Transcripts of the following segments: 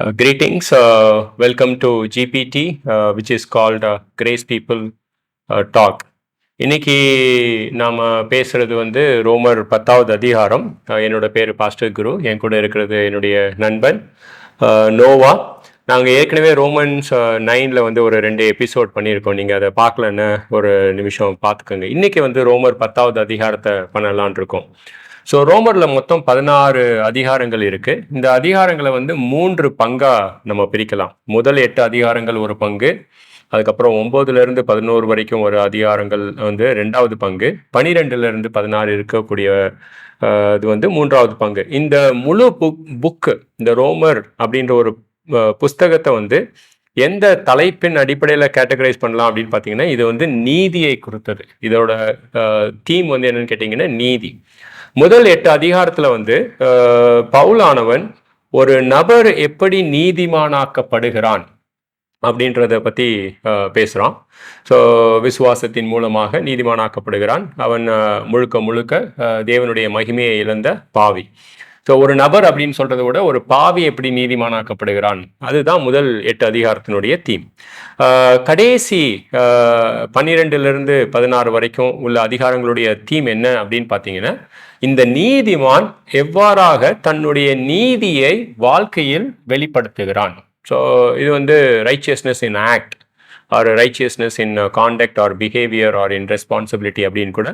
Uh, greetings. Uh, welcome to GPT, uh, which is called uh, Grace People uh, Talk. இன்னைக்கு நாம் பேசுறது வந்து ரோமர் பத்தாவது அதிகாரம் uh, என்னோட பேர் பாஸ்டர் குரு என் கூட இருக்கிறது என்னுடைய நண்பன் uh, நோவா நாங்கள் ஏற்கனவே ரோமன்ஸ் நைனில் uh, வந்து ஒரு ரெண்டு எபிசோட் பண்ணியிருக்கோம் நீங்கள் அதை பார்க்கலன்னு ஒரு நிமிஷம் பார்த்துக்கோங்க இன்னைக்கு வந்து ரோமர் பத்தாவது அதிகாரத்தை பண்ணலான் இருக்கோம் ஸோ ரோமரில் மொத்தம் பதினாறு அதிகாரங்கள் இருக்கு. இந்த அதிகாரங்களை வந்து மூன்று பங்கா நம்ம பிரிக்கலாம். முதல் எட்டு அதிகாரங்கள் ஒரு பங்கு அதுக்கப்புறம் ஒம்போதுலேருந்து பதினோரு வரைக்கும் ஒரு அதிகாரங்கள் வந்து ரெண்டாவது பங்கு பனிரெண்டுல இருந்து பதினாறு இருக்கக்கூடிய இது வந்து மூன்றாவது பங்கு. இந்த முழு புக் புக்கு இந்த ரோமர் அப்படின்ற ஒரு புஸ்தகத்தை வந்து எந்த தலைப்பின் அடிப்படையில் கேட்டகரைஸ் பண்ணலாம் அப்படின்னு பார்த்தீங்கன்னா இது வந்து நீதியை குறித்தது. இதோட தீம் வந்து என்னன்னு கேட்டிங்கன்னா நீதி. முதல் எட்டு அதிகாரத்தில் வந்து பவுலானவன் ஒரு நபர் எப்படி நீதிமானாக்கப்படுகிறான் அப்படின்றத பற்றி பேசுகிறான் ஸோ விசுவாசத்தின் மூலமாக நீதிமானாக்கப்படுகிறான். அவன் முழுக்க முழுக்க தேவனுடைய மகிமையை இழந்த பாவி. ஸோ ஒரு நபர் அப்படின்னு சொல்றதை விட ஒரு பாவி எப்படி நீதிமானாக்கப்படுகிறான்? அதுதான் முதல் எட்டு அதிகாரத்தினுடைய தீம் கடைசி பன்னிரெண்டுலேருந்து பதினாறு வரைக்கும் உள்ள அதிகாரங்களுடைய தீம் என்ன அப்படின்னு பார்த்தீங்கன்னா இந்த நீதிமான் எவ்வாறாக தன்னுடைய நீதியை வாழ்க்கையில் வெளிப்படுத்துகிறான்? ஸோ இது வந்து righteousness in act or righteousness in conduct or behaviour or in responsibility அப்படின்னு கூட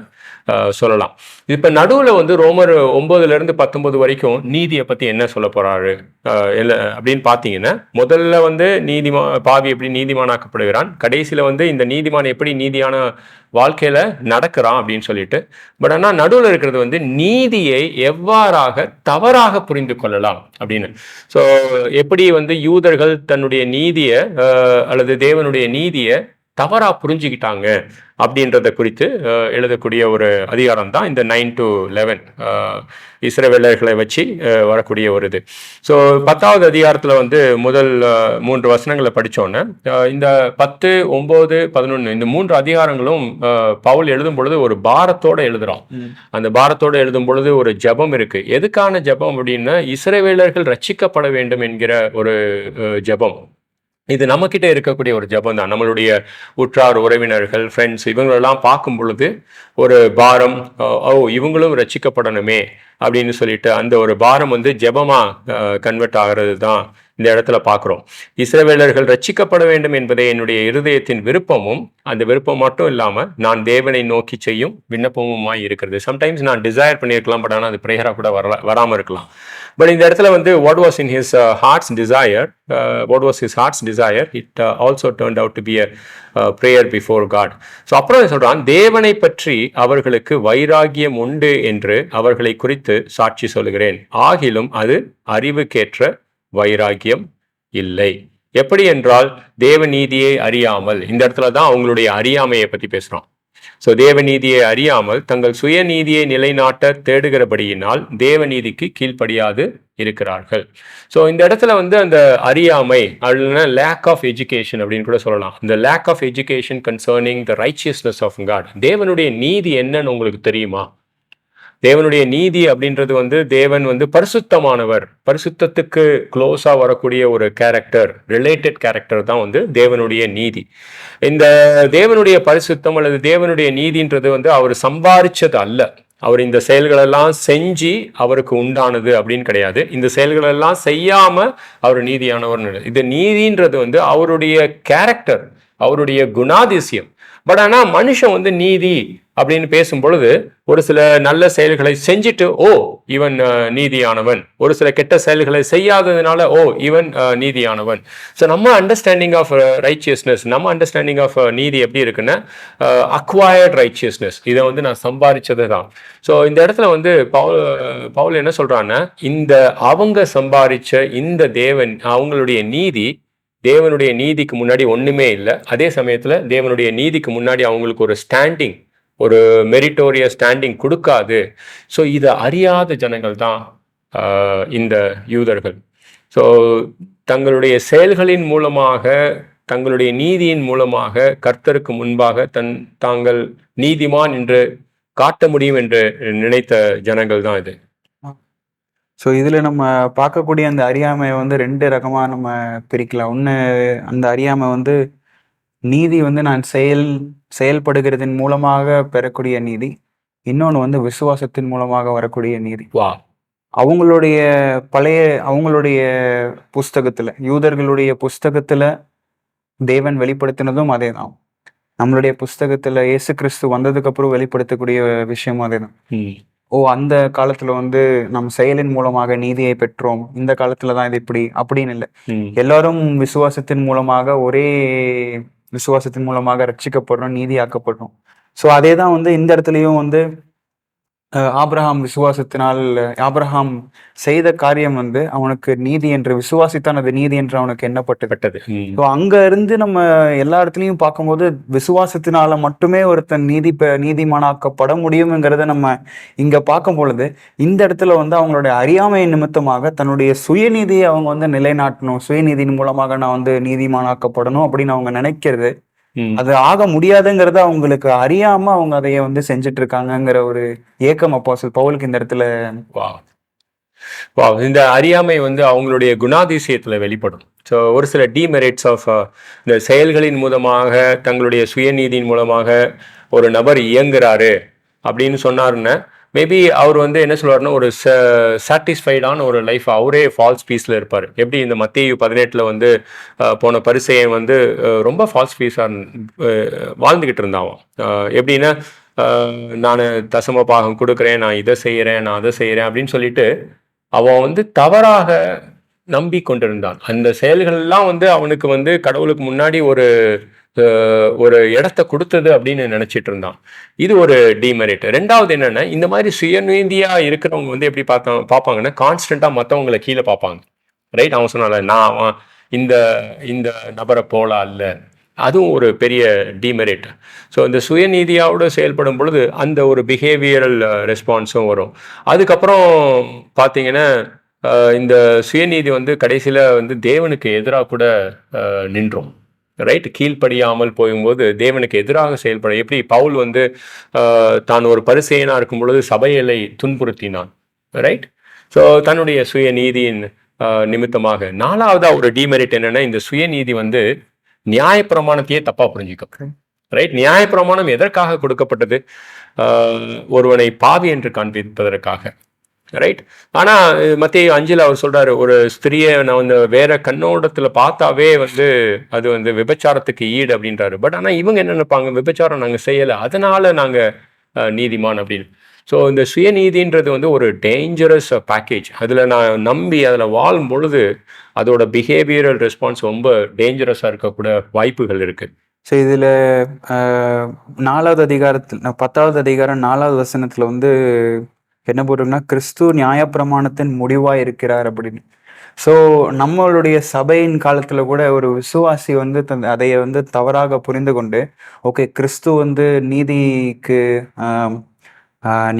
uh, சொல்லலாம். இப்போ நடுவில் வந்து ரோமர் ஒம்பதுலேருந்து பத்தொன்பது வரைக்கும் நீதியை பற்றி என்ன சொல்ல போகிறாரு uh, இல்லை அப்படின்னு பார்த்தீங்கன்னா முதல்ல வந்து நீதிமா பாவி எப்படி நீதிமானாக்கப்படுகிறான் கடைசியில் வந்து இந்த நீதிமான் எப்படி நீதியான வாழ்க்கையில் நடக்கிறான் அப்படின்னு சொல்லிட்டு. பட் ஆனால் நடுவில் இருக்கிறது வந்து நீதியை எவ்வாறாக தவறாக புரிந்து கொள்ளலாம் அப்படின்னு. ஸோ எப்படி வந்து யூதர்கள் தன்னுடைய நீதியை அல்லது தேவனுடைய நீதியை தவறா புரிஞ்சுக்கிட்டாங்க அப்படின்றத குறித்து எழுதக்கூடிய ஒரு அதிகாரம் தான் இந்த நைன் டு லெவன் இஸ்ரவேலர்களை வச்சு வரக்கூடிய ஒரு இது. ஸோ பத்தாவது அதிகாரத்தில் வந்து முதல் மூன்று வசனங்களை படித்தோன்னே இந்த பத்து ஒம்பது பதினொன்று இந்த மூன்று அதிகாரங்களும் பவுல் எழுதும் பொழுது ஒரு பாரத்தோட எழுதுறான். அந்த பாரத்தோட எழுதும் பொழுது ஒரு ஜெபம் இருக்கு. எதுக்கான ஜெபம் அப்படின்னா இஸ்ரவேலர்கள் ரட்சிக்கப்பட வேண்டும் என்கிற ஒரு ஜெபம். இது நம்மக்கிட்ட இருக்கக்கூடிய ஒரு ஜெபம் தான். நம்மளுடைய உற்றார் உறவினர்கள் ஃப்ரெண்ட்ஸ் இவங்களெல்லாம் பார்க்கும் பொழுது ஒரு பாரம் ஓ இவங்களும் ரட்சிக்கப்படணுமே அப்படின்னு சொல்லிட்டு அந்த ஒரு பாரம் வந்து ஜபமாக கன்வெர்ட் ஆகிறது தான். இந்த இடத்துல பார்க்குறோம். இஸ்ரவேலர்கள் ரட்சிக்கப்பட வேண்டும் என்பதே என்னுடைய இருதயத்தின் விருப்பமும் அந்த விருப்பம் மட்டும் இல்லாமல் நான் தேவனை நோக்கி செய்யும் விண்ணப்பமுமாய் இருக்கிறது. சம்டைம்ஸ் நான் டிசைர் பண்ணியிருக்கலாம் பட் ஆனால் அது ப்ரேயராக கூட வரல வராமல் இருக்கலாம். பட் இந்த இடத்துல வந்து what was in his heart's desire what was his heart's desire it also turn out to be a prayer before God so அப்புறம் சொல்கிறான் தேவனை பற்றி அவர்களுக்கு வைராகியம் உண்டு என்று அவர்களை குறித்து சாட்சி சொல்கிறேன் ஆகிலும் அது அறிவுக்கேற்ற வைராக்கியம் இல்லை. எப்படி என்றால் தேவநீதியை அறியாமல் இந்த இடத்துல தான் அவங்களுடைய அறியாமையை பற்றி பேசுகிறோம் ஸோ தேவநீதியை அறியாமல் தங்கள் சுயநீதியை நிலைநாட்ட தேடுகிறபடியினால் தேவநீதிக்கு கீழ்ப்படியாது இருக்கிறார்கள். ஸோ இந்த இடத்துல வந்து அந்த அறியாமை அதுனா லேக் ஆஃப் எஜுகேஷன் அப்படின்னு கூட சொல்லலாம். இந்த lack of education concerning the righteousness of God தேவனுடைய நீதி என்னன்னு உங்களுக்கு தெரியுமா? தேவனுடைய நீதி அப்படின்றது வந்து தேவன் வந்து பரிசுத்தமானவர். பரிசுத்தத்துக்கு க்ளோஸாக வரக்கூடிய ஒரு கேரக்டர் ரிலேட்டட் கேரக்டர் தான் வந்து தேவனுடைய நீதி. இந்த தேவனுடைய பரிசுத்தம் அல்லது தேவனுடைய நீதின்றது வந்து அவர் சம்பாரிச்சது அல்ல. அவர் இந்த செயல்களெல்லாம் செஞ்சு அவருக்கு உண்டானது அப்படின்னு கிடையாது. இந்த செயல்களெல்லாம் செய்யாமல் அவர் நீதியானவர். இது நீதின்றது வந்து அவருடைய கேரக்டர் அவருடைய குணாதிசயம். பட் ஆனால் மனுஷன் வந்து நீதி அப்படின்னு பேசும் பொழுது ஒரு சில நல்ல செயல்களை செஞ்சுட்டு ஓ இவன் நீதியானவன். ஒரு சில கெட்ட செயல்களை செய்யாததுனால ஓ இவன் நீதியானவன். ஸோ நம்ம அண்டர்ஸ்டாண்டிங் ஆஃப் ரைச்சியஸ்னஸ் நம்ம அண்டர்ஸ்டாண்டிங் ஆஃப் நீதி எப்படி இருக்குன்னா அக்வயர்ட் ரைச்சியஸ்னஸ் இதை வந்து நான் சம்பாதிச்சது தான். ஸோ இந்த இடத்துல வந்து பவுல் பவுல் என்ன சொல்கிறான்னா இந்த அவங்க சம்பாதிச்ச இந்த தேவன் அவங்களுடைய நீதி தேவனுடைய நீதிக்கு முன்னாடி ஒன்றுமே இல்லை. அதே சமயத்தில் தேவனுடைய நீதிக்கு முன்னாடி அவங்களுக்கு ஒரு ஸ்டாண்டிங் ஒரு மெரிட்டோரிய ஸ்டாண்டிங் கொடுக்காது. ஸோ இதை அறியாத ஜனங்கள் தான் இந்த யூதர்கள். ஸோ தங்களுடைய செயல்களின் மூலமாக தங்களுடைய நீதியின் மூலமாக கர்த்தருக்கு முன்பாக தன் தாங்கள் நீதிமான் என்று காட்ட முடியும் என்று நினைத்த ஜனங்கள் தான் இது. ஸோ இதில் நம்ம பார்க்கக்கூடிய அந்த அறியாமையை வந்து ரெண்டு ரகமாக நம்ம பிரிக்கலாம். ஒன்று அந்த அறியாமை வந்து நீதி வந்து நான் செயல் செயல்படுகிறதின் மூலமாக பெறக்கூடிய நீதி. இன்னொன்று வந்து விசுவாசத்தின் மூலமாக வரக்கூடிய நீதி. வா அவங்களுடைய பழைய அவங்களுடைய புஸ்தகத்துல யூதர்களுடைய புஸ்தகத்துல தேவன் வெளிப்படுத்தினதும் அதே தான் நம்மளுடைய புஸ்தகத்துல இயேசு கிறிஸ்து வந்ததுக்கு அப்புறம் வெளிப்படுத்தக்கூடிய விஷயமும் அதே தான் ம். ஓ அந்த காலத்துல வந்து நம் செயலின் மூலமாக நீதியை பெற்றோம். இந்த காலத்துல தான் இது இப்படி அப்படின்னு இல்லை. எல்லாரும் விசுவாசத்தின் மூலமாக ஒரே விசுவாசத்தின் மூலமாக ரட்சிக்கப்படுறோம் நீதியாக்கப்படுறோம். ஸோ அதே தான் வந்து இந்த இடத்துலயும் வந்து அஹ், ஆபிரகாம் விசுவாசத்தினால் ஆபிரகாம் செய்த காரியம் வந்து அவனுக்கு நீதி என்று விசுவாசித்தான் அது நீதி என்று அவனுக்கு எண்ணப்பட்டது பட்டது ம். ஸோ அங்க இருந்து நம்ம எல்லா இடத்துலையும் பார்க்கும்போது விசுவாசத்தினால மட்டுமே ஒருத்தன் நீதி நீதிமானாக்கப்பட முடியுங்கிறத நம்ம இங்க பார்க்கும் பொழுது இந்த இடத்துல வந்து அவங்களுடைய அறியாமை நிமித்தமாக தன்னுடைய சுயநீதியை அவங்க வந்து நிலைநாட்டணும். சுயநீதியின் மூலமாக நான் வந்து நீதிமானாக்கப்படணும் அப்படின்னு அவங்க நினைக்கிறது. அது ஆக முடியாதுங்கிறத அவங்களுக்கு அறியாம அவங்க அதைய வந்து செஞ்சுட்டு இருக்காங்கங்கிற ஒரு ஏக்கம் அப்போ பவுலுக்கு இந்த இடத்துல வா. வா இந்த அறியாமை வந்து அவங்களுடைய குணாதிசயத்தில் வெளிப்படும். ஸோ ஒரு சில டிமெரிட்ஸ் ஆஃப் இந்த செயல்களின் மூலமாக தங்களுடைய சுயநீதியின் மூலமாக ஒரு நபர் இயங்குறாரு அப்படின்னு சொன்னாருன்னா மேபி அவர் வந்து என்ன சொல்லுவாருன்னா ஒரு சாட்டிஸ்ஃபைடான ஒரு லைஃப் அவரே ஃபால்ஸ் பீஸில் இருப்பார். எப்படி இந்த மத்திய பதினெட்டில் வந்து போன பரிசையன் வந்து ரொம்ப ஃபால்ஸ் பீஸாக வாழ்ந்துக்கிட்டு இருந்தான் எப்படின்னா நான் தசம பாகம் கொடுக்குறேன் நான் இதை செய்கிறேன் நான் அதை செய்கிறேன் அப்படின்னு சொல்லிட்டு அவன் வந்து தவறாக நம்பி கொண்டிருந்தான் அந்த செயல்கள்லாம் வந்து அவனுக்கு வந்து கடவுளுக்கு முன்னாடி ஒரு ஒரு இடத்த கொடுத்தது அப்படின்னு நினைச்சிட்டு இருந்தான். இது ஒரு டிமெரிட் ரெண்டாவது என்னன்னா இந்த மாதிரி சுயநீதியா இருக்கிறவங்க வந்து எப்படி பார்த்தா பார்ப்பாங்கன்னா கான்ஸ்டண்டா மற்றவங்களை கீழே பார்ப்பாங்க. ரைட் அவன் சொன்னால நான் அவன் இந்த இந்த நபரை போலா இல்லை அதுவும் ஒரு பெரிய டிமெரிட் ஸோ இந்த சுயநீதியோடு செயல்படும் பொழுது அந்த ஒரு பிஹேவியரல் ரெஸ்பான்ஸும் வரும். அதுக்கப்புறம் பார்த்தீங்கன்னா இந்த சுயநீதி வந்து கடைசியில் வந்து தேவனுக்கு எதிராக கூட நின்றோம். ரைட் கீழ்ப்படியாமல் போகும்போது தேவனுக்கு எதிராக செயல்பட எப்படி பவுல் வந்து தான் ஒரு பரிசெயனாக இருக்கும் பொழுது சபையலை துன்புறுத்தினான். ரைட் ஸோ தன்னுடைய சுயநீதியின் நிமித்தமாக. நாலாவதா ஒரு டிமெரிட் என்னன்னா இந்த சுயநீதி வந்து நியாயப்பிரமாணத்தையே தப்பா புரிஞ்சுக்கும். ரைட் நியாயப்பிரமாணம் எதற்காக கொடுக்கப்பட்டது? ஒருவனை பாவி என்று காண்பிப்பதற்காக. ரைட் ஆனால் மத்திய அஞ்சில் அவர் சொல்கிறாரு ஒரு ஸ்திரியை நான் வந்து வேற கண்ணோடத்தில் பார்த்தாவே வந்து அது வந்து விபச்சாரத்துக்கு ஈடு அப்படின்றாரு. பட் ஆனால் இவங்க என்ன நினைப்பாங்க? விபச்சாரம் நாங்கள் செய்யலை. அதனால் நாங்கள் நீதிமான் அப்படின்னு. ஸோ இந்த சுயநீதின்றது வந்து ஒரு டேஞ்சரஸ் பேக்கேஜ் அதில் நான் நம்பி அதில் வாழும் பொழுது அதோட பிஹேவியரல் ரெஸ்பான்ஸ் ரொம்ப டேஞ்சரஸாக இருக்கக்கூட வாய்ப்புகள் இருக்குது ஸோ இதில் நாலாவது அதிகாரத்தில் பத்தாவது அதிகாரம் நாலாவது வசனத்தில் வந்து என்ன போட்டிருக்குன்னா கிறிஸ்து நியாயப்பிரமாணத்தின் முடிவாக இருக்கிறார் அப்படின்னு. ஸோ நம்மளுடைய சபையின் காலத்தில் கூட ஒரு விசுவாசி வந்து தன் அதையை வந்து தவறாக புரிந்து கொண்டு ஓகே கிறிஸ்து வந்து நீதிக்கு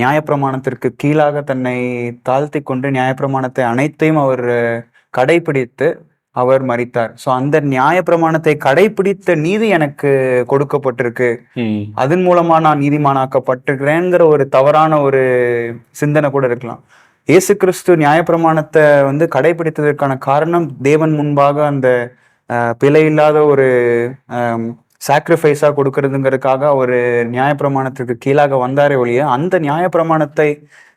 நியாயப்பிரமாணத்திற்கு கீழாக தன்னை தாழ்த்தி கொண்டு நியாயப்பிரமாணத்தை அனைத்தையும் அவர் கடைபிடித்து அவர் மரித்தார் ஸோ அந்த நியாயப்பிரமாணத்தை கடைபிடித்த நீதி எனக்கு கொடுக்கப்பட்டிருக்கு. அதன் மூலமா நான் நீதிமானாக்கப்பட்டிருக்கிறேங்கிற ஒரு தவறான ஒரு சிந்தனை கூட இருக்கலாம். இயேசு கிறிஸ்து நியாயப்பிரமாணத்தை வந்து கடைபிடித்ததற்கான காரணம் தேவன் முன்பாக அந்த பிழை இல்லாத ஒரு சாக்ரிஃபைஸாக கொடுக்கறதுங்கிறதுக்காக ஒரு நியாயப்பிரமாணத்திற்கு கீழாக வந்தாரே ஒழிய அந்த நியாயப்பிரமாணத்தை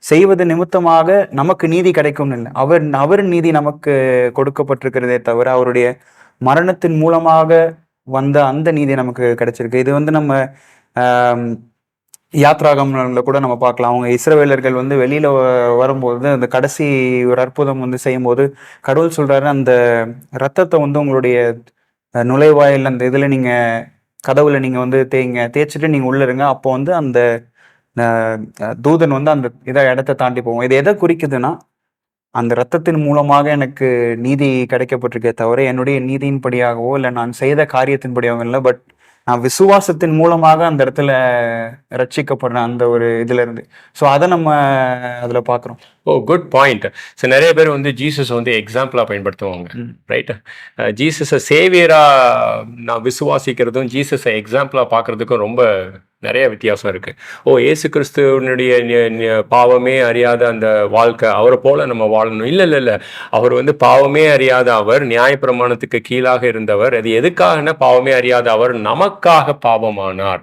செய்வது நிமித்தமாக நமக்கு நீதி கிடைக்கும்னு இல்லை. அவர் அவர் நீதி நமக்கு கொடுக்கப்பட்டிருக்கிறதே தவிர அவருடைய மரணத்தின் மூலமாக வந்த அந்த நீதி நமக்கு கிடைச்சிருக்கு. இது வந்து நம்ம யாத்ராகம்ல கூட நம்ம பார்க்கலாம். அவங்க இஸ்ரவேலர்கள் வந்து வெளியில வரும்போது அந்த கடைசி ஒரு அற்புதம் வந்து செய்யும்போது கடவுள் சொல்றாரு அந்த ரத்தத்தை வந்து உங்களுடைய நுழைவாயில் அந்த இதில் நீங்கள் கதவுல நீங்கள் வந்து தேய்ங்க தேய்ச்சிட்டு நீங்கள் உள்ளே இருங்க. அப்போ வந்து அந்த தூதன் வந்து அந்த இதை இடத்த தாண்டி போவோம். இது எதை குறிக்குதுன்னா அந்த ரத்தத்தின் மூலமாக எனக்கு நீதி கிடைக்கப்பட்டிருக்கே தவிர என்னுடைய நீதியின்படியாகவோ இல்லை நான் செய்த காரியத்தின்படியாகவோ இல்லை பட் நான் விசுவாசத்தின் மூலமாக அந்த இடத்துல ரட்சிக்கப்படுறேன் அந்த ஒரு இதுல இருந்து ஸோ அதை நம்ம அதில் பார்க்குறோம். ஓ குட் பாயிண்ட் ஸோ நிறைய பேர் வந்து ஜீசஸ் வந்து எக்ஸாம்பிளாக பயன்படுத்துவாங்க. ரைட் ஜீசஸை சேவியராக நான் விசுவாசிக்கிறதும் ஜீசஸை எக்ஸாம்பிளாக பார்க்குறதுக்கும் ரொம்ப நிறைய வித்தியாசம் இருக்குது ஓ இயேசு கிறிஸ்துவனுடைய நி- நி- பாவமே அறியாத அந்த வாழ்க்கை அவரை போல நம்ம வாழணும். இல்லை இல்லை இல்லை. அவர் வந்து பாவமே அறியாத அவர் நியாயப்பிரமாணத்துக்கு கீழாக இருந்தவர். அது எதுக்காகனா பாவமே அறியாத அவர் நமக்காக பாவமானார்.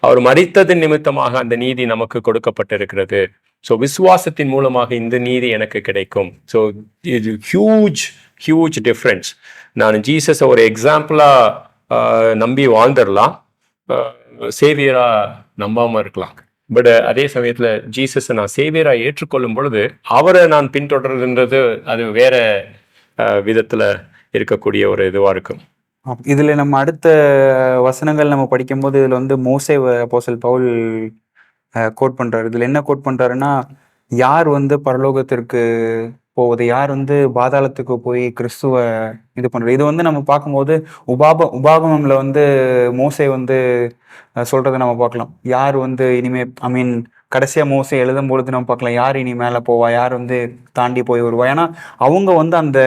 அவர் மரித்ததின் நிமித்தமாக அந்த நீதி நமக்கு கொடுக்கப்பட்டிருக்கிறது. ஸோ விசுவாசத்தின் மூலமாக இந்த நீதி எனக்கு கிடைக்கும். ஸோ இது ஹியூஜ் ஹியூஜ் டிஃப்ரென்ஸ் நான் ஜீசஸை ஒரு எக்ஸாம்பிளாக நம்பி வாழ்ந்துடலாம் சேவியராக நம்பாமல் இருக்கலாம். பட் அதே சமயத்தில் ஜீசஸை நான் சேவியராக ஏற்றுக்கொள்ளும் பொழுது அவரை நான் பின்தொடர்றதுன்றது அது வேற விதத்தில் இருக்கக்கூடிய ஒரு இதுவாக இருக்கும். இதில் நம்ம அடுத்த வசனங்கள் நம்ம படிக்கும்போது இதில் வந்து மோசே போசல் பவுல் கோட் பண்றாரு. இதுல என்ன கோட் பண்றாருன்னா யார் வந்து பரலோகத்திற்கு போவது யார் வந்து பாதாளத்துக்கு போய் கிறிஸ்துவ இது பண்றது. இது வந்து நம்ம பார்க்கும்போது உபாப உபாகமம்ல வந்து மோசை வந்து சொல்கிறத சொல்றதை நம்ம பார்க்கலாம். யார் வந்து இனிமே ஐ மீன் கடைசியாக மோசை எழுதும் பொழுது நம்ம பார்க்கலாம் யார் இனி மேலே போவா யார் வந்து தாண்டி போய் வருவா. ஏன்னா அவங்க வந்து அந்த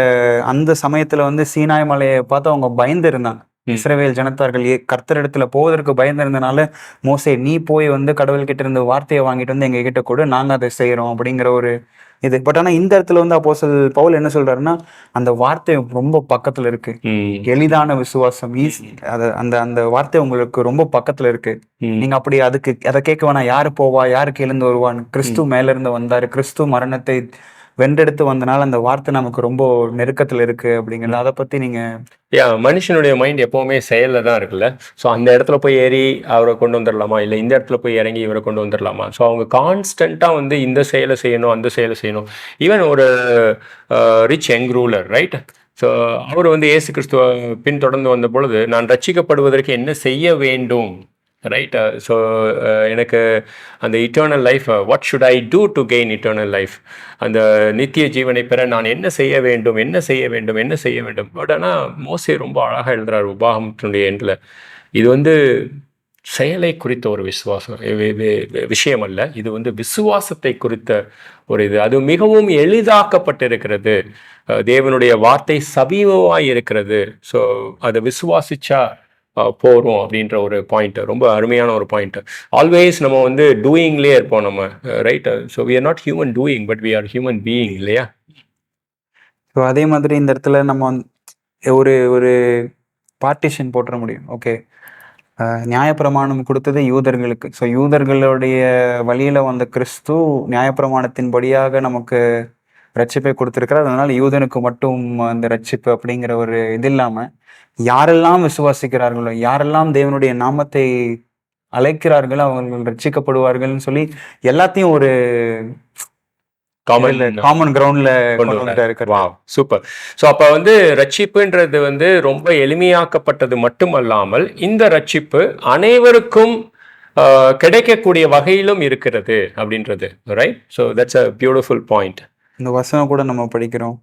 அந்த சமயத்தில் வந்து சீனாய் மலையை பார்த்து அவங்க பயந்து இருந்தாங்க. இஸ்ரவேல் ஜனத்தார்கள் கர்த்தரிடத்துல போவதற்கு பயந்து இருந்தனால மோசே நீ போய் வந்து கடவுள் கிட்ட இருந்து வார்த்தையை வாங்கிட்டு வந்து எங்க கிட்ட கொடு நாங்க அதை செய்யறோம் அப்படிங்கிற ஒரு இது. பட் ஆனா இந்த இடத்துல வந்து அப்போஸ்தல் பவுல் என்ன சொல்றாருன்னா அந்த வார்த்தை ரொம்ப பக்கத்துல இருக்கு. எளிதான விசுவாசம் அந்த அந்த வார்த்தை உங்களுக்கு ரொம்ப பக்கத்துல இருக்கு. நீங்க அப்படி அதுக்கு அதை கேட்க வேணாம். யாரு போவா? யாருக்கு எழுந்து வருவான் கிறிஸ்து மேல இருந்து வந்தாரு. கிறிஸ்து மரணத்தை வென்றெடுத்து வந்தனால அந்த வார்த்தை நமக்கு ரொம்ப நெருக்கத்துல இருக்கு அப்படிங்கிறது. அதை பத்தி நீங்க யா மனுஷனுடைய மைண்ட் எப்போவுமே செயலில் தான் இருக்குல்ல. ஸோ அந்த இடத்துல போய் ஏறி அவரை கொண்டு வந்துடலாமா இல்லை இந்த இடத்துல போய் இறங்கி இவரை கொண்டு வந்துடலாமா ஸோ அவங்க கான்ஸ்டண்ட்டாக வந்து இந்த செயலை செய்யணும் அந்த செயலை செய்யணும். ஈவன் ஒரு rich young ruler right so அவர் வந்து ஏசு கிறிஸ்துவ பின்தொடர்ந்து வந்த பொழுது நான் ரட்சிக்கப்படுவதற்கு என்ன செய்ய வேண்டும்? ரைட் ஸோ uh, uh, எனக்கு அந்த eternal life what should I do to gain eternal life அந்த நித்திய ஜீவனை பெற நான் என்ன செய்ய வேண்டும் என்ன செய்ய வேண்டும் என்ன செய்ய வேண்டும்? பட் ஆனால் மோசே ரொம்ப அழகாக எழுதுறார் உபாகமத்தினுடைய எண்டில் இது வந்து செயலை குறித்த ஒரு விசுவாசம் விஷயம் அல்ல. இது வந்து விசுவாசத்தை குறித்த ஒரு இது. அது மிகவும் எளிதாக்கப்பட்டிருக்கிறது. தேவனுடைய வார்த்தை சமீபமாக இருக்கிறது. ஸோ அதை விசுவாசிச்சா போகிறோம் அப்படின்ற ஒரு பாயிண்ட் ரொம்ப அருமையான ஒரு பாயிண்ட் ஆல்வேஸ் நம்ம வந்து டூயிங்லேயே இருப்போம் நம்ம right so we are not human doing but we are human being இல்லையா? ஸோ அதே மாதிரி இந்த இடத்துல நம்ம ஒரு ஒரு பார்ட்டிஷன் போட்டுற முடியும். ஓகே நியாயப்பிரமாணம் கொடுத்தது யூதர்களுக்கு. ஸோ யூதர்களுடைய வழியில் வந்த கிறிஸ்து நியாயப்பிரமாணத்தின்படியாக நமக்கு ரட்சிப்பை கொடுத்திருக்கிறார். அதனால யூதனுக்கு மட்டும் அந்த ரட்சிப்பு அப்படிங்கிற ஒரு இது இல்லாம யாரெல்லாம் விசுவாசிக்கிறார்களோ யாரெல்லாம் தேவனுடைய நாமத்தை அழைக்கிறார்களோ அவர்கள் ரட்சிக்கப்படுவார்கள்னு சொல்லி எல்லாத்தையும் ஒரு காமன் காமன் கிரவுண்ட்ல சூப்பர் ஸோ அப்போ வந்து ரட்சிப்புன்றது வந்து ரொம்ப எளிமையாக்கப்பட்டது மட்டுமல்லாமல் இந்த ரட்சிப்பு அனைவருக்கும் கிடைக்கக்கூடிய வகையிலும் இருக்கிறது அப்படின்றது. Right so that's a beautiful point இந்த வசனம் கூட நம்ம படிக்கிறோம்.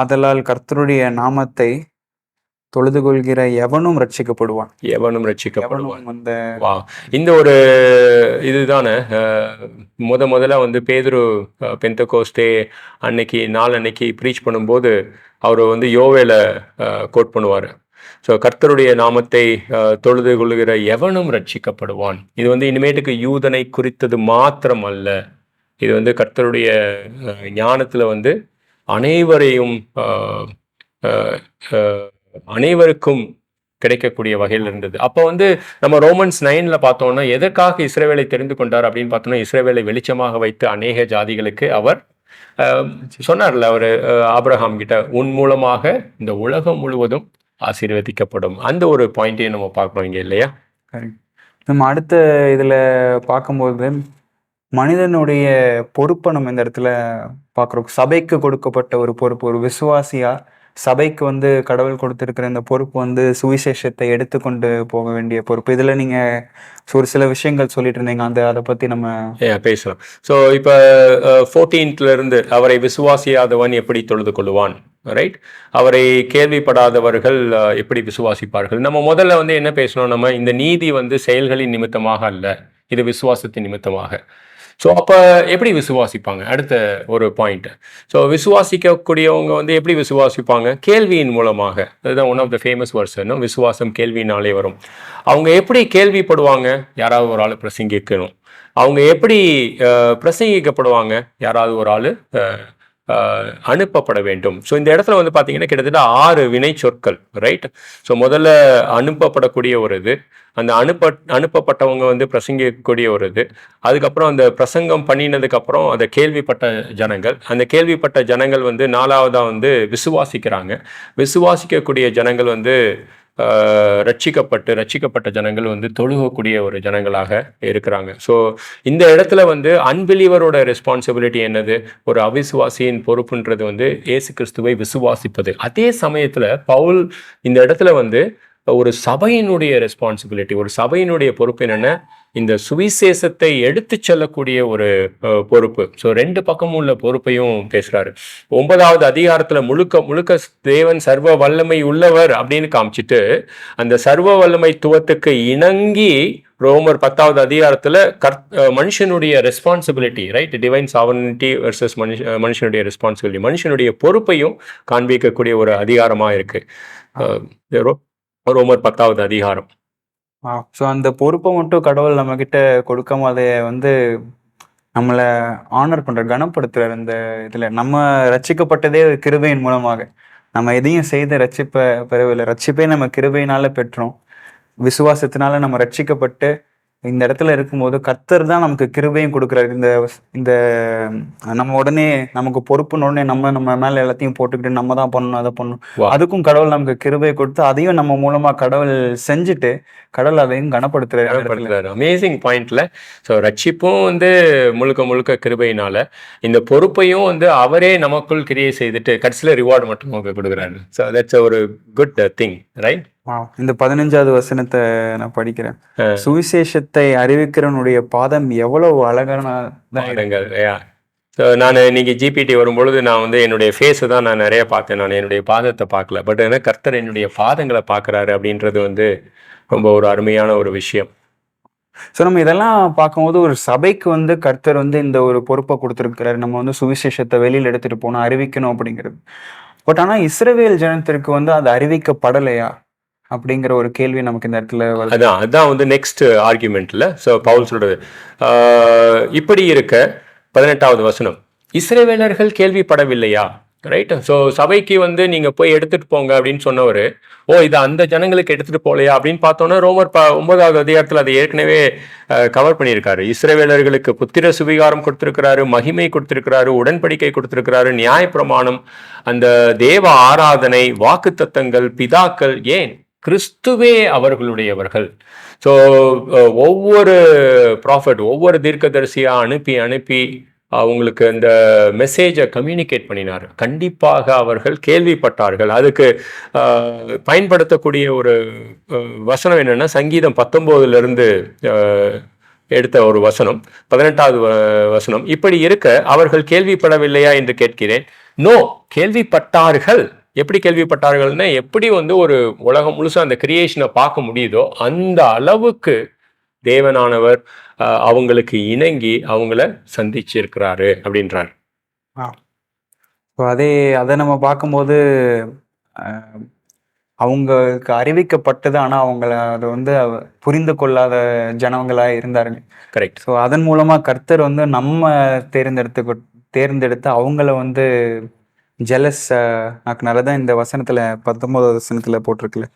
ஆதலால் கர்த்தருடைய நாமத்தை தொழுது கொள்கிற எவனும் ரட்சிக்கப்படுவான் எவனும் ரட்சிக்கப்படுவான் எவனும் அந்த வா. இந்த ஒரு இதுதானே முத முதல்ல வந்து பேதுரு பெந்த கோஸ்டே அன்னைக்கு நாள் அன்னைக்கு ப்ரீச் பண்ணும்போது அவர் வந்து யோவேல கோட் பண்ணுவார். ஸோ கர்த்தருடைய நாமத்தை தொழுது கொள்ளுகிற எவனும் ரட்சிக்கப்படுவான் இது வந்து இனிமேட்டுக்கு யூதனை குறித்தது மாத்திரம் அல்ல இது வந்து கர்த்தருடைய ஞானத்தில் வந்து அனைவரையும் அனைவருக்கும் கிடைக்கக்கூடிய வகையில் இருந்தது. அப்போ வந்து நம்ம ரோமன்ஸ் நைனில் பார்த்தோம்னா எதற்காக இஸ்ரேவேலை தெரிந்து கொண்டார் அப்படின்னு பார்த்தோம்னா இஸ்ரேவேலை வெளிச்சமாக வைத்து அநேக ஜாதிகளுக்கு அவர் சொன்னார்ல அவர் ஆப்ரஹாம் கிட்ட உன் மூலமாக இந்த உலகம் முழுவதும் ஆசீர்வதிக்கப்படும். அந்த ஒரு பாயிண்ட்டையும் நம்ம பார்க்குறோம் இங்கே இல்லையா? கரெக்ட் நம்ம அடுத்த இதில் பார்க்கும்போது மனிதனுடைய பொறுப்பை நம்ம இந்த இடத்துல பார்க்குறோம். சபைக்கு கொடுக்கப்பட்ட ஒரு பொறுப்பு ஒரு விசுவாசியா சபைக்கு வந்து கடவுள் கொடுத்துருக்கிற இந்த பொறுப்பு வந்து சுவிசேஷத்தை எடுத்துக்கொண்டு போக வேண்டிய பொறுப்பு. இதுல நீங்க ஒரு சில விஷயங்கள் சொல்லிட்டு இருந்தீங்க. அந்த அதை பத்தி நம்ம பேசலாம். ஸோ இப்போ ஃபோர்டீன்த்ல இருந்து அவரை விசுவாசியாதவன் எப்படி தொழுது கொள்வான் ரைட் அவரை கேள்விப்படாதவர்கள் எப்படி விசுவாசிப்பார்கள்? நம்ம முதல்ல வந்து என்ன பேசணும்? நம்ம இந்த நீதி வந்து செயல்களின் நிமித்தமாக அல்ல. இது விசுவாசத்தின் நிமித்தமாக. ஸோ அப்போ எப்படி விசுவாசிப்பாங்க? அடுத்த ஒரு பாயிண்ட் ஸோ விசுவாசிக்கக்கூடியவங்க வந்து எப்படி விசுவாசிப்பாங்க? கேள்வியின் மூலமாக. அதுதான் one of the famous words விசுவாசம் கேள்வினாலே வரும். அவங்க எப்படி கேள்விப்படுவாங்க? யாராவது ஒரு ஆள் பிரசங்கிக்கணும். அவங்க எப்படி பிரசங்கிக்கப்படுவாங்க? யாராவது ஒரு ஆள் அனுப்பப்பட வேண்டும். ஸோ இந்த இடத்துல வந்து பார்த்தீங்கன்னா கிட்டத்தட்ட ஆறு வினை சொற்கள் ரைட் ஸோ முதல்ல அனுப்பப்படக்கூடிய ஒரு இது. அந்த அனுப்ப அனுப்பப்பட்டவங்க வந்து பிரசங்கிக்கக்கூடிய ஒரு இது. அதுக்கப்புறம் அந்த பிரசங்கம் பண்ணினதுக்கப்புறம் அந்த அதை கேள்விப்பட்ட ஜனங்கள். அந்த கேள்விப்பட்ட ஜனங்கள் வந்து நாலாவதாக வந்து விசுவாசிக்கிறாங்க. விசுவாசிக்கக்கூடிய ஜனங்கள் வந்து ரட்சிக்கப்பட்டு ரட்சிக்கப்பட்ட ஜனங்கள் வந்து தொழுகக்கூடிய ஒரு ஜனங்களாக இருக்கிறாங்க. ஸோ இந்த இடத்துல வந்து அன்பிலீவரோட ரெஸ்பான்சிபிலிட்டி என்னது? ஒரு அவிசுவாசியின் பொறுப்புன்றது வந்து இயேசு கிறிஸ்துவை விசுவாசிப்பது. அதே சமயத்தில் பவுல் இந்த இடத்துல வந்து ஒரு சபையினுடைய ரெஸ்பான்சிபிலிட்டி ஒரு சபையினுடைய பொறுப்பு என்னென்ன? இந்த சுவிசேஷத்தை எடுத்து செல்லக்கூடிய ஒரு பொறுப்பு. ஸோ ரெண்டு பக்கமும் உள்ள பொறுப்பையும் பேசுறாரு. ஒன்பதாவது அதிகாரத்துல முழுக்க முழுக்க தேவன் சர்வ வல்லமை உள்ளவர் அப்படின்னு காமிச்சிட்டு அந்த சர்வ வல்லமைத்துவத்துக்கு இணங்கி ரோமர் பத்தாவது அதிகாரத்தில் கர் மனுஷனுடைய responsibility right divine sovereignty versus மனுஷ மனுஷனுடைய ரெஸ்பான்சிபிலிட்டி மனுஷனுடைய பொறுப்பையும் காண்பிக்கக்கூடிய ஒரு அதிகாரமாக இருக்குது ரோமர் பத்தாவது அதிகாரம். ஸோ அந்த பொறுப்பை மட்டும் கடவுள் நம்ம கிட்ட கொடுக்காம அதை வந்து நம்மளை ஆனர் பண்ற கனப்படுத்துறாரு இந்த இதுல நம்ம ரச்சிக்கப்பட்டதே கிருபையின் மூலமாக. நம்ம எதையும் செய்த ரட்சிப்பை பெறவில்லை. ரட்சிப்பே நம்ம கிருபையினால பெற்றோம். விசுவாசத்தினால நம்ம ரட்சிக்கப்பட்டு இந்த இடத்துல இருக்கும்போது கர்த்தர் தான் நமக்கு கிருபையும் கொடுக்குறாரு இந்த இந்த நம்ம உடனே நமக்கு பொறுப்புன்னு உடனே நம்ம நம்ம மேல எல்லாத்தையும் போட்டுக்கிட்டு நம்ம தான் பண்ணணும் அதை பண்ணணும். அதுக்கும் கடவுள் நமக்கு கிருபை கொடுத்து அதையும் நம்ம மூலமா கடவுள் செஞ்சுட்டு கடவுள் அதையும் கனப்படுத்துறாரு. அமேசிங் பாயிண்ட்ல ஸோ ரட்சிப்பும் வந்து முழுக்க முழுக்க கிருபையினால இந்த பொறுப்பையும் வந்து அவரே நமக்குள் கிரியை செய்துட்டு கடைசியில் ரிவார்டு மட்டும் நமக்கு கொடுக்குறாரு ஸோ தட்ஸ் ஒரு குட் திங் ரைட். இந்த பதினஞ்சாவது வசனத்தை நான் படிக்கிறேன். சுவிசேஷத்தை அறிவிக்கிறவனுடைய பாதம் எவ்வளவு அழகான நான் இன்னைக்கு ஜிபிடி வரும்பொழுது நான் வந்து என்னுடைய ஃபேஸை தான் நான் நிறைய பார்த்தேன். நான் என்னுடைய பாதத்தை பார்க்கல. பட் என்ன கர்த்தர் என்னுடைய பாதங்களை பார்க்குறாரு அப்படின்றது வந்து ரொம்ப ஒரு அருமையான ஒரு விஷயம். ஸோ நம்ம இதெல்லாம் பார்க்கும்போது ஒரு சபைக்கு வந்து கர்த்தர் வந்து இந்த ஒரு பொறுப்பை கொடுத்துருக்கிறாரு. நம்ம வந்து சுவிசேஷத்தை வெளியில் எடுத்துட்டு போகணும் அறிவிக்கணும் அப்படிங்கிறது. பட் ஆனா இஸ்ரவேல் ஜனத்திற்கு வந்து அது அறிவிக்கப்படலையா? அப்படிங்கிற ஒரு கேள்வி நமக்கு இந்த இடத்துல அதான் அதான் வந்து நெக்ஸ்ட் ஆர்குமெண்ட்ல ஸோ பவுல் சொல்றது இப்படி இருக்க பதினெட்டாவது வசனம் இஸ்ரேவேலர்கள் கேள்விப்படவில்லையா? ரைட் ஸோ சபைக்கு வந்து நீங்கள் போய் எடுத்துகிட்டு போங்க அப்படின்னு சொன்னவர் ஓ இது அந்த ஜனங்களுக்கு எடுத்துகிட்டு போகலையா அப்படின்னு பார்த்தோன்னா ரோமர் ப ஒன்பதாவது அதிகாரத்தில் அதை ஏற்கனவே கவர் பண்ணியிருக்காரு. இஸ்ரவேலர்களுக்கு புத்திர சுவிகாரம் கொடுத்துருக்கிறாரு மகிமை கொடுத்துருக்கிறாரு உடன்படிக்கை கொடுத்துருக்கிறாரு நியாயப்பிரமாணம் அந்த தேவ ஆராதனை வாக்குத்தத்தங்கள் பிதாக்கள் ஏன்? கிறிஸ்துவே அவர்களுடையவர்கள். ஸோ ஒவ்வொரு ப்ராஃபட் ஒவ்வொரு தீர்க்கதரிசியாக அனுப்பி அனுப்பி அவங்களுக்கு அந்த மெசேஜை கம்யூனிகேட் பண்ணினார். கண்டிப்பாக அவர்கள் கேள்விப்பட்டார்கள். அதுக்கு பயன்படுத்தக்கூடிய ஒரு வசனம் என்னென்னா சங்கீதம் பத்தொம்போதுலேருந்து எடுத்த ஒரு வசனம் பதினெட்டாவது வ- வசனம். இப்படி இருக்க அவர்கள் கேள்விப்படவில்லையா என்று கேட்கிறேன். நோ கேள்விப்பட்டார்கள். எப்படி கேள்விப்பட்டார்கள்னா எப்படி வந்து ஒரு உலகம் முழுசா அந்த கிரியேஷனை பார்க்க முடியுதோ அந்த அளவுக்கு தேவனானவர் அவங்களுக்கு இணங்கி அவங்கள சந்திச்சிருக்கிறாரு அப்படின்றார். ஸோ அதே அதை நம்ம பார்க்கும்போது அவங்களுக்கு அறிவிக்கப்பட்டது ஆனா அவங்கள அதை வந்து புரிந்து கொள்ளாத ஜனங்களா இருந்தாருங்க. கரெக்ட் ஸோ அதன் மூலமா கர்த்தர் வந்து நம்ம தேர்ந்தெடுத்து தேர்ந்தெடுத்து அவங்கள வந்து ஜெலஸ் தான் இந்த வசனத்துல பத்தொன்பதாவது வசனத்துல போட்டிருக்குல்ல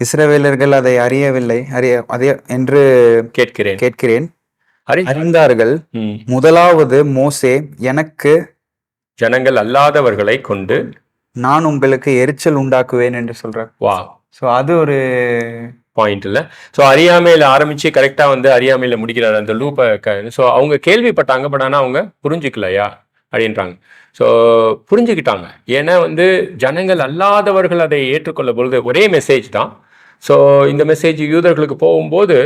இஸ்ரவேலர்கள் அதை அறியவில்லை அறிய அதே என்று கேட்கிறேன். கேட்கிறேன். அறி அறிந்தார்கள். முதலாவது மோசே எனக்கு ஜனங்கள் அல்லாதவர்களை கொண்டு நான் உங்களுக்கு எரிச்சல் உண்டாக்குவேன் என்று சொல்றார். வா. ஸோ அது ஒரு பாயிண்ட் இல்லை. ஸோ அறியாமையில் ஆரம்பிச்சு கரெக்டாக வந்து அறியாமையில் முடிக்கிறார் அந்த லூப்பை ஸோ அவங்க கேள்விப்பட்டாங்க பட் ஆனால் அவங்க புரிஞ்சுக்கலையா? அப்படின்றாங்க. ஸோ புரிஞ்சுக்கிட்டாங்க. ஏன்னா வந்து ஜனங்கள் அல்லாதவர்கள் அதை ஏற்றுக்கொள்ள பொழுது ஒரே மெசேஜ் தான். ஸோ இந்த மெசேஜ் யூதர்களுக்கு போகும்போது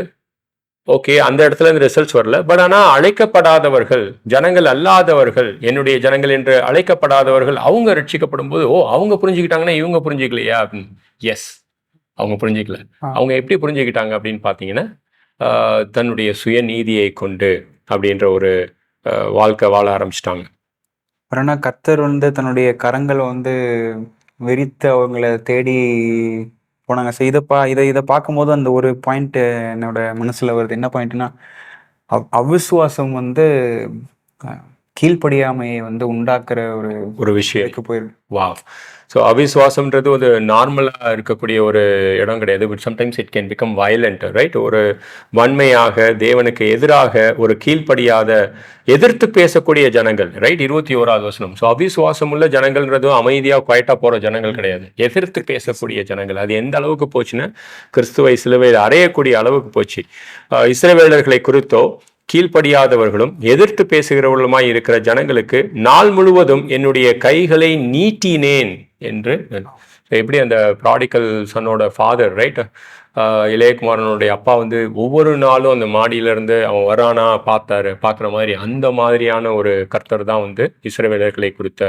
ஓகே அந்த இடத்துல இந்த ரிசல்ட்ஸ் வரல. பட் ஆனால் அழைக்கப்படாதவர்கள் ஜனங்கள் அல்லாதவர்கள் என்னுடைய ஜனங்கள் என்று அழைக்கப்படாதவர்கள் அவங்க ரட்சிக்கப்படும் போது ஓ அவங்க புரிஞ்சுக்கிட்டாங்கன்னா இவங்க புரிஞ்சுக்கலையா அப்படின்னு? எஸ் அவங்க புரிஞ்சுக்கல. அவங்க எப்படி புரிஞ்சுக்கிட்டாங்க அப்படின்னு பார்த்தீங்கன்னா தன்னுடைய சுயநீதியை கொண்டு அப்படின்ற ஒரு வாழ்க்கை வாழ ஆரம்பிச்சிட்டாங்க. ஆனால் கர்த்தர் வந்து தன்னுடைய கரங்களை வந்து விரித்து அவங்கள தேடி போனாங்க. ஸோ இதை பா இதை இதை பார்க்கும்போது அந்த ஒரு பாயிண்ட்டு என்னோட மனசில் வருது. என்ன பாயிண்ட்னா அவ் அவிசுவாசம் வந்து கீழ்ப்படியாமையை வந்து உண்டாக்குற ஒரு ஒரு விஷயம். போயிருக்கு வா ஸோ அவிசுவாசம்ன்றது ஒரு நார்மலாக இருக்கக்கூடிய ஒரு இடம் கிடையாது but sometimes it can become violent right ஒரு வன்மையாக தேவனுக்கு எதிராக ஒரு கீழ்ப்படியாத எதிர்த்து பேசக்கூடிய ஜனங்கள் ரைட் இருபத்தி ஓராவது வசனம். ஸோ அவிசுவாசம் உள்ள ஜனங்கள்ன்றதும் அமைதியாக குவைட்டாக போகிற ஜனங்கள் கிடையாது. எதிர்த்து பேசக்கூடிய ஜனங்கள். அது எந்த அளவுக்கு போச்சுன்னா கிறிஸ்துவை சிலுவையில் அறையக்கூடிய அளவுக்கு போச்சு. இஸ்ரவேலர்களை குறித்தோ கீழ்ப்படியாதவர்களும் எதிர்த்து பேசுகிறவர்களுமாய் இருக்கிற ஜனங்களுக்கு நாள் முழுவதும் என்னுடைய கைகளை நீட்டினேன் என்று எப்படி அந்த ப்ராடிக்கல் சன்னோட ஃபாதர் ரைட் இளையகுமாரனுடைய அப்பா வந்து ஒவ்வொரு நாளும் அந்த மாடியிலேருந்து அவன் வரானா பார்த்தாரு. பார்க்குற மாதிரி அந்த மாதிரியான ஒரு கர்த்தர் தான் வந்து இஸ்ரவேலர்களை குறித்த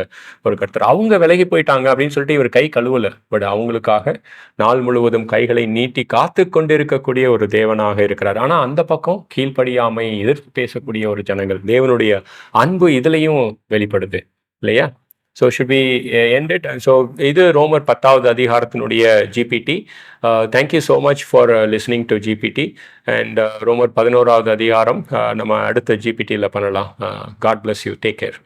ஒரு கர்த்தர். அவங்க விலகி போயிட்டாங்க அப்படின்னு சொல்லிட்டு இவர் கை கழுவல. பட் அவங்களுக்காக நாள் முழுவதும் கைகளை நீட்டி காத்து கொண்டிருக்கக்கூடிய ஒரு தேவனாக இருக்கிறார். ஆனால் அந்த பக்கம் கீழ்ப்படியாமை எதிர்த்து பேசக்கூடிய ஒரு ஜனங்கள் தேவனுடைய அன்பு இதுலையும் வெளிப்படுது இல்லையா? So should be ended so இது ரோமர் பத்தாவது அதிகாரத்தினுடைய GBT thank you so much for listening to GBT and ரோமர் பதினோராவது அதிகாரம் uh, நம்ம அடுத்த ஜிபிடியில் பண்ணலாம். God bless you take care